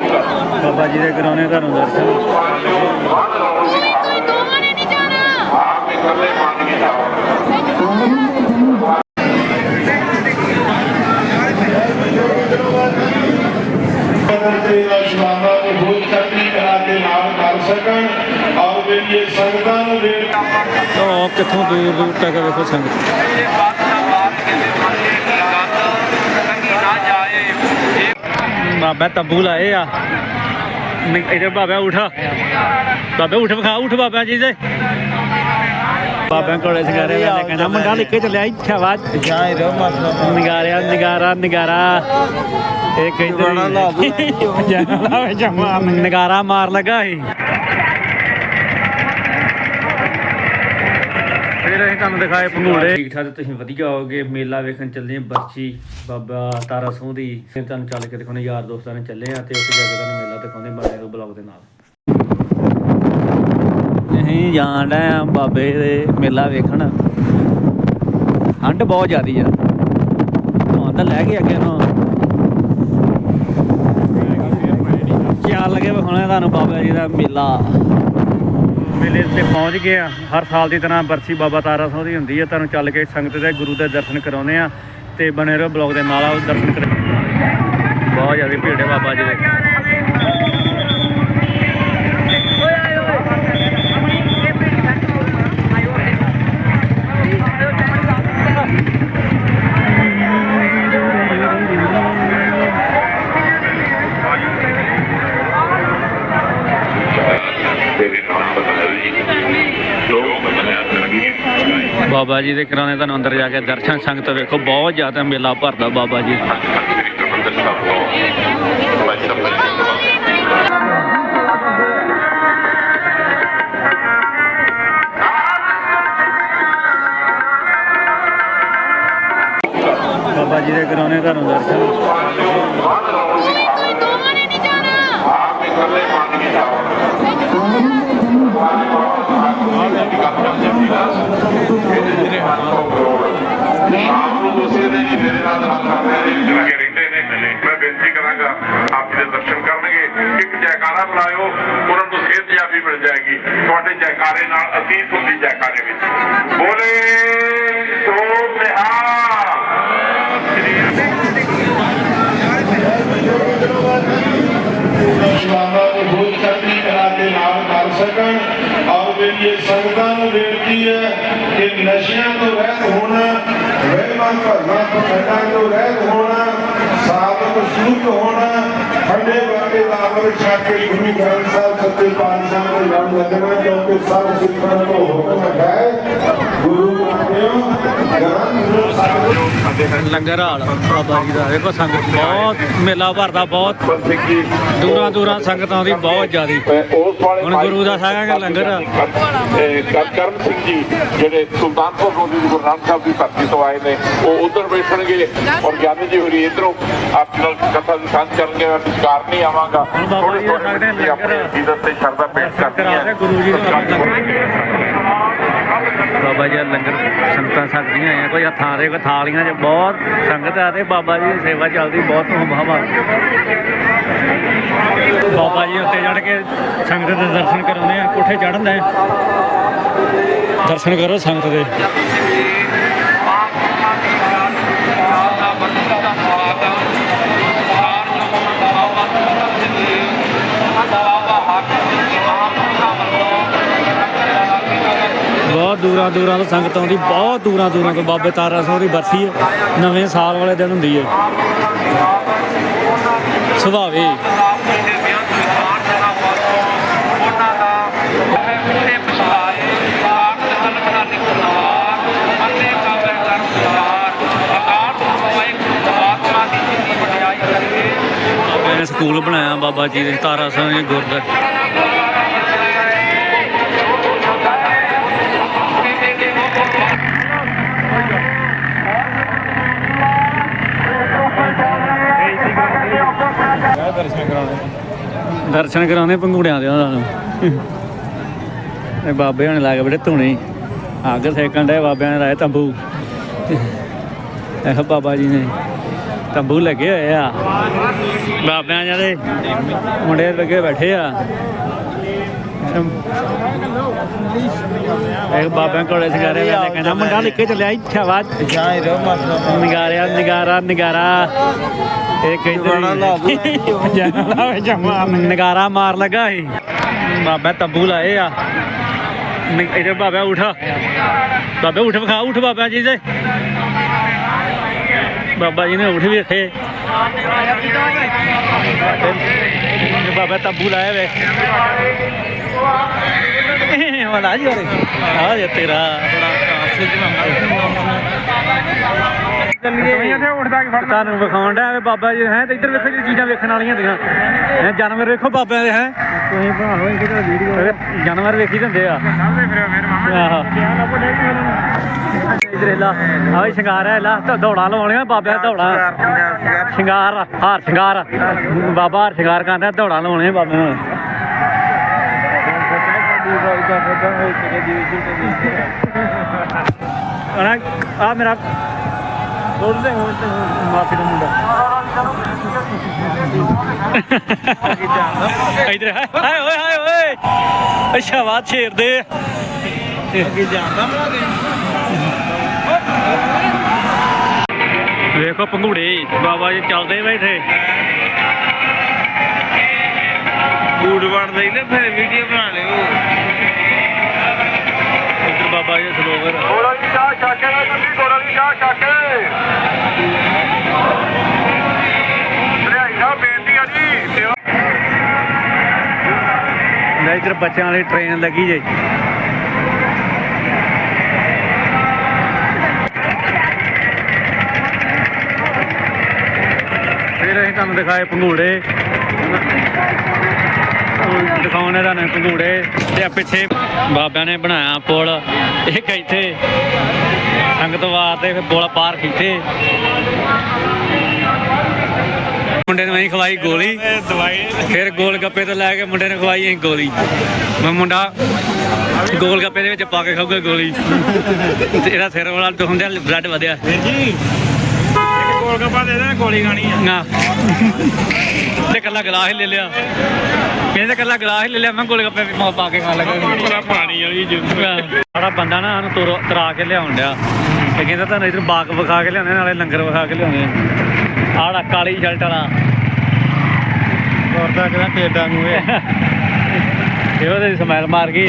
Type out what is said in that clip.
ਬਾਬਾ ਜੀ ਦੇ ਕਰਾਉਣੇ ਤੁਹਾਨੂੰ ਦਰਸ਼ਨ। ਤੇ ਕਿੱਥੋਂ ਦੂਰ ਦੂਰ ਤੱਕ ਵੇਖੋ ਸੰਗਤ। ਬਾਬਾ ਤੰਬੂ ਲਾਏ ਆ। ਇਹਦੇ ਬਾਬਾ ਉਠ। ਬਾਬਾ ਉਠ ਵਿਖਾ ਉਠ ਬਾਬਾ ਜੀ ਦੇ। ਬਾਬਾ ਕੋਲੇ ਸਿਗਾਰੇ ਵੇਲੇ ਕਹਿੰਦਾ ਮੁੰਡਾ ਲੈ ਕੇ ਚੱਲਿਆ ਇੱਥੇ ਆਵਾਜ਼। ਜਾਇ ਰੋ ਮਤਲਬ ਨਿਗਾਰਿਆ ਨਿਗਾਰਾ ਨਿਗਾਰਾ। ਇਹ ਕਹਿੰਦੇ ਜਾਣਾ ਲਾਵੇ ਜਮਾ। ਨਿਗਾਰਾ ਮਾਰ ਲਗਾ ਸੀ ਫਿਰ ਅਸੀਂ ਤੁਹਾਨੂੰ ਦਿਖਾਏ ਪੰਗੂੜੇ ਠੀਕ ਠਾਕ ਤੁਸੀਂ ਵਧੀਆ ਹੋਗੇ ਮੇਲਾ ਵੇਖਣ ਚੱਲੇ ਹਾਂ ਬਰਛੀ ਬਾਬਾ ਤਾਰਾ ਸੋਹ ਦੀ। ਫਿਰ ਤੁਹਾਨੂੰ ਚੱਲ ਕੇ ਦਿਖਾਉਣੇ ਯਾਰ ਦੋਸਤਾਂ ਨੇ ਚੱਲੇ ਆ ਤੇ ਉੱਥੇ ਜਾ ਕੇ ਤੁਹਾਨੂੰ ਮੇਲਾ ਦਿਖਾਉਂਦੇ ਬਣੇ ਰਹੋ ਬਲੌਗ ਦੇ ਨਾਲ। ਅਸੀਂ ਜਾਣ ਆ ਬਾਬੇ ਦੇ ਮੇਲਾ ਵੇਖਣ। ਠੰਡ ਬਹੁਤ ਜ਼ਿਆਦੀ ਆ। ਹਾਂ ਤਾਂ ਲੈ ਕੇ ਅੱਗੇ ਨੂੰ ਚੱਲ ਲਗੇ ਵਿਖਾਉਣਾ ਤੁਹਾਨੂੰ ਬਾਬਾ ਜੀ ਦਾ ਮੇਲਾ। ਮੇਲੇ ਤੇ ਪਹੁੰਚ ਗਏ ਆ। ਹਰ ਸਾਲ ਦੀ ਤਰ੍ਹਾਂ ਬਰਸੀ ਬਾਬਾ ਤਾਰਾ ਸਿੰਘ ਦੀ ਹੁੰਦੀ ਹੈ ਤੁਹਾਨੂੰ ਚੱਲ ਕੇ ਸੰਗਤ ਦੇ ਗੁਰੂ ਦੇ ਦਰਸ਼ਨ ਕਰਾਉਂਦੇ ਆ ਤੇ ਬਣੇ ਰਹੋ ਬਲੌਗ ਦੇ ਨਾਲ ਆਓ, ਦਰਸ਼ਨ ਕਰ ਬਹੁਤ ਜ਼ਿਆਦਾ ਭੀੜ ਹੈ ਬਾਬਾ ਜੀ ਦੇ ਤੇਰੇ ਨਾਮ ਬਦਲਵੀ ਜੋ ਬਦਲਿਆ ਕਰਗੀ ਬਾਬਾ ਜੀ ਦੇ ਕਰਾਉਨੇ ਤੁਹਾਨੂੰ ਅੰਦਰ ਜਾ ਕੇ ਦਰਸ਼ਨ ਸੰਗਤ ਵੇਖੋ, ਬਹੁਤ ਜ਼ਿਆਦਾ ਮੇਲਾ ਭਰਦਾ ਬਾਬਾ ਜੀ। ਬਾਬਾ ਜੀ ਦੇ ਕਰਾਉਨੇ ਤੁਹਾਨੂੰ ਦਰਸ਼ਨ। ਆਪ ਹੀ ਕਰਲੇ ਮੰਨ ਕੇ ਜਾਓ ਜੈਕਾਰਾ ਬੁਲਾਇਓ ਉਹਨਾਂ ਨੂੰ ਸਿਹਤ ਜਾਬੀ ਮਿਲ ਜਾਏਗੀ। ਤੁਹਾਡੇ ਜੈਕਾਰੇ ਨਾਲ ਅਤੀਤ ਹੁੰਦੀ ਜੈਕਾਰੇ ਵਿੱਚ ਬੋਲੇ ਸੋ ਨਿਹਾਲ ਸ਼ਵਾਨਾ ਨੂੰ ਬਹੁਤ ਚੰਗੀ ਤਰ੍ਹਾਂ ਦੇ ਨਾਲ ਕਰ ਸਕਣ ਔਰ ਸੰਗਤਾਂ ਨੂੰ ਬੇਨਤੀ ਹੈ ਕਿ ਨਸ਼ਿਆਂ ਤੋਂ ਰਹਿਤ ਹੋਣਾ, ਵਹਿਮਾਂ ਭਰਮਾਂ ਪਖੰਡਾਂ ਤੋਂ ਰਹਿਤ ਹੋਣਾ ਸਾਧਕ ਸੂਤ ਹੋਣਾ ਠੰਡੇ ਵਾਲੇ ਦਾ ਅਮਰ ਛਕ ਕੇ ਗੁਰੂ ਗ੍ਰੰਥ ਸਾਹਿਬ ਸੱਚੇ ਪਾਤਸ਼ਾਹ ਦੇ ਨਾਮ ਲੱਗਣਾ, ਕਿਉਂਕਿ ਸਭ ਸਿੱਖਣ ਤੋਂ ਹੁਕਮ ਹੈ। ਗੁਰੂ ਲੰਗਰ ਹਾਲ ਬਾਬਾ ਜੀ ਦਾ। ਵੇਖੋ ਸੰਗਤ ਬਹੁਤ ਮੇਲਾ ਭਰਦਾ ਬਹੁਤ। ਦੂਰਾਂ ਦੂਰਾਂ ਸੰਗਤ ਆਉਂਦੀ ਬਹੁਤ ਜ਼ਿਆਦੀ। ਹੁਣ ਗੁਰੂ ਦਾ ਸਾਰਾ ਲੰਗਰ। ਕਰਮ ਸਿੰਘ ਜੀ ਜਿਹੜੇ ਸੁਲਤਾਨਪੁਰ ਲੋਧੀ ਗੁਰੂ ਨਾਨਕ ਸਾਹਿਬ ਦੀ ਧਰਤੀ ਤੋਂ ਆਏ ਨੇ ਉਹ ਉਧਰ ਬੈਠਣਗੇ ਔਰ ਗਿਆਨੀ ਜੀ ਹੋਰੀ ਇਧਰੋਂ ਆਪ ਨਾਲ ਕਥਾ ਦੀ ਸਾਂਝ ਕਰਨਗੇ ਮੈਂ ਵਿਚਕਾਰ ਨਹੀਂ ਆਵਾਂਗਾ। ਦੇ ਸਕਦੇ ਤੁਸੀਂ ਆਪਣੇ ਜੀਵਨ ਤੇ ਸ਼ਰਧਾ ਭੇਟ ਕਰਨੀ ਕਰਾ ਹੈ। ਗੁਰੂ ਜੀ ਦਾ ਬਾਬਾ ਜੀ ਦਾ ਲੰਗਰ ਸੰਗਤਾਂ ਸਕਦੀਆਂ ਆ ਕੋਈ ਹੱਥਾਂ ਦੇ, ਕੋਈ ਥਾਲੀਆਂ 'ਚ ਬਹੁਤ ਸੰਗਤ ਆ ਤੇ ਬਾਬਾ ਜੀ ਦੀ ਸੇਵਾ ਚੱਲਦੀ, ਬਹੁਤ ਧੂਮ ਹਵਾ ਬਾਬਾ ਜੀ ਉੱਤੇ ਚੜ ਕੇ ਸੰਗਤ ਦੇ ਦਰਸ਼ਨ ਕਰਾਉਂਦੇ ਆ, ਕੋਠੇ ਚੜ੍ਹਨ ਦੇ। ਦਰਸ਼ਨ ਕਰੋ ਸੰਗਤ ਦੇ। ਬਹੁਤ ਦੂਰਾਂ ਦੂਰਾਂ ਤੋਂ ਸੰਗਤ ਆਉਂਦੀ, ਬਹੁਤ ਦੂਰਾਂ ਦੂਰਾਂ ਤੋਂ ਬਾਬੇ ਤਾਰਾ ਸਿੰਘ ਦੀ ਬਰਸੀ ਨਵੇਂ ਸਾਲ ਵਾਲੇ ਦਿਨ ਹੁੰਦੀ ਹੈ। ਸੁਭਾਵੇ। ਬਾਬੇ ਸਕੂਲ ਬਣਾਇਆ ਬਾਬਾ ਜੀ ਦੇ, ਤਾਰਾ ਸਿੰਘ ਜੀ ਗੁਰਦੁਆਰਾ। ਦਰਸ਼ਨ ਕਰਾਉਂਦੇ ਪੰਗੂੜਿਆਂ ਦੇ ਉਹਨਾਂ ਨੂੰ। ਇਹ ਬਾਬੇ ਹੁਣ ਲੱਗ ਬੜੇ ਧੂਣੇ। ਅੱਗ ਸੇਕਣ ਦੇ ਬਾਬਿਆਂ ਨੇ ਲਾਏ ਤੰਬੂ। ਇਹ ਬਾਬਾ ਜੀ ਨੇ ਤੰਬੂ ਲੱਗੇ ਹੋਏ ਆ। ਬਾਬਿਆਂ ਦੇ ਮੁੰਡੇ ਲੱਗੇ ਬੈਠੇ ਆ। ਇੱਕ ਬਾਬਿਆਂ ਕੋਲੇ ਸਿਗਾਰੇ ਵੇਲੇ ਕਹਿੰਦਾ ਮੁੰਡਾ ਲੈ ਕੇ ਚੱਲਿਆ ਇੱਛਾ ਬਾਤ ਜਾਈ ਰੋ ਮਸਲਾ ਨਿਗਾਰਿਆ ਨਿਗਾਰਾ ਨਿਗਾਰਾ ਇਹ ਕਹਿੰਦੇ ਜਨਾ ਜਮਾ ਨਿਗਾਰਾ ਮਾਰ ਲੱਗਾ ਸੀ ਬਾਬਾ ਤੰਬੂ ਲਾਏ ਆ ਨਿ- ਇੱਧਰ ਬਾਬਾ ਉਠਾ ਬਾਬਾ ਉਠ ਵਿਖਾ ਉਠ ਬਾਬਾ ਜੀ ਦੇ ਬਾਬਾ ਜੀ ਨੇ ਵਾਲਾ ਜੀ ਹੋਰੇ ਆ ਜੇ ਤੇਰਾ ਬੜਾ ਕਾਸੇ ਤੁਹਾਨੂੰ ਵਿਖਾਉਣ ਦਾ ਵੀ ਬਾਬਾ ਜੀ ਹੈ ਤੇ ਇੱਧਰ ਵੇਖੋ ਜਿਹੜੀ ਚੀਜ਼ਾਂ ਵੇਖਣ ਵਾਲੀਆਂ ਹੁੰਦੀਆਂ। ਹੈ ਜਾਨਵਰ ਵੇਖੋ ਬਾਬਿਆਂ ਦੇ ਹੈ? ਤੁਸੀਂ ਭਾਵੇਂ ਕਿਹੜਾ ਵੀਡੀਓ ਜਾਨਵਰ ਵੇਖੀ ਦਿੰਦੇ ਆ। ਆਹੋ। ਇੱਧਰ ਲਾ ਆਹ ਸ਼ਿੰਗਾਰ ਹੈ ਲਾ ਤਾਂ ਦੌੜਾਂ ਲਾਉਣੀਆਂ ਬਾਬਿਆਂ ਦੇ ਦੌੜਾਂ ਸ਼ਿੰਗਾਰ ਹਾਰ ਸ਼ਿੰਗਾਰ ਬਾਬਾ ਹਾਰ ਸ਼ਿੰਗਾਰ ਕਰਦਾ ਦੌੜਾਂ ਲਾਉਣੀਆਂ ਬਾਬੇ ਨੂੰ। ਆ ਮੇਰਾ ਦੋੜਦੇ ਹੋਣ ਤੇ ਮਾਫੀ ਦਾ ਮੁੰਡਾ ਇਧਰ ਹਾਏ ਓਏ ਹਾਏ ਓਏ ਅੱਛਾ ਬਾਤ ਛੇੜ ਅੱਗੇ ਜਾਂਦਾ ਵੇਖੋ ਪੰਘੂੜੇ, ਬਾਬਾ ਜੀ ਚੱਲਦੇ ਬੈਠੇ ਬੂਟ ਵੜ ਲਈ ਨਾ ਫਿਰ ਵੀਡੀਓ ਬਣਾ ਲਿਓ। ਇੱਧਰ ਬਾਬਾ ਜੀ ਸਰੋਵਰ ਕੋੜਾ ਦੀ ਚਾਹ ਛਾਕੇ ਨਾ ਤੁਸੀਂ ਕੋੜਾ ਦੀ ਚਾਹ ਛਾਕੇ ਜੀ। ਇੱਧਰ ਬੱਚਿਆਂ ਵਾਲੀ ਟ੍ਰੇਨ ਲੱਗੀ ਜੇ। ਫਿਰ ਅਸੀਂ ਤੁਹਾਨੂੰ ਦਿਖਾਏ ਪੰਘੂੜੇ। ਉਹ ਦਿਖਾਉਣੇ ਤੁਹਾਨੂੰ ਪੰਘੂੜੇ ਤੇ ਆ ਪਿੱਛੇ ਬਾਬਿਆਂ ਨੇ ਬਣਾਇਆ ਪੁਲ। ਇਹ ਇੱਥੇ ਸੰਗਤਵਾਰ ਤੇ ਫਿਰ ਪੁਲ ਪਾਰ ਕੀਤੇ। ਮੁੰਡੇ ਨੂੰ ਅਸੀਂ ਖਵਾਈ ਗੋਲੀ। ਫਿਰ ਗੋਲ ਗੱਪੇ ਤੋਂ ਲੈ ਕੇ ਮੁੰਡੇ ਨੇ ਖਵਾਈ ਅਸੀਂ ਗੋਲੀ। ਮੈਂ ਮੁੰਡਾ ਗੋਲ ਗੱਪੇ ਦੇ ਵਿੱਚ ਪਾ ਕੇ ਖਾਊਗਾ ਗੋਲੀ। ਤੇ ਇਹਦਾ ਸਿਰ ਵਾਲਾ ਦੁਖਣ ਦਾ ਬਲੱਡ ਵਧਿਆ। ਜੀ ਇੱਕ ਗੋਲ ਗੱਪਾ ਦੇ ਦੇ ਗੋਲੀ ਖਾਣੀ ਆ। ਨਾ। ਤੇ ਕੱਲਾ ਗਲਾਸ ਹੀ ਲੈ ਲਿਆ। ਕਹਿੰਦੇ ਕੱਲਾ ਗਲਾਸ ਹੀ ਲੈ ਲਿਆ ਮੈਂ ਗੋਲ ਗੱਪੇ ਵੀ ਪਾ- ਪਾ ਕੇ ਖਾਣ ਲੱਗਾ। ਬੜਾ ਪਾਣੀ ਵਾਲੀ ਜੁੱਤ ਸਾਡਾ ਬੰਦਾ ਨਾ ਸਾਨੂੰ ਤੁਰ ਤਰਾ ਕੇ ਲਿਆਉਣ ਡਿਆ। ਤੇ ਕਹਿੰਦਾ ਤੁਹਾਨੂੰ ਇਧਰ ਬਾਗ ਵਿਖਾ ਕੇ ਲਿਆਉਣੇ ਨਾਲੇ ਲੰਗਰ ਵਿਖਾ ਕੇ ਲਿਆਉਣੇ ਆੜਾ ਕਾਲੀ ਸ਼ਰਟ ਵਾਲਾ। ਕਰਦਾ ਕਿਹਦਾ ਟੇਡਾ ਨੂੰ ਇਹ ਇਹ ਉਹਦੇ ਸਮੈਲ ਮਾਰ ਗਈ।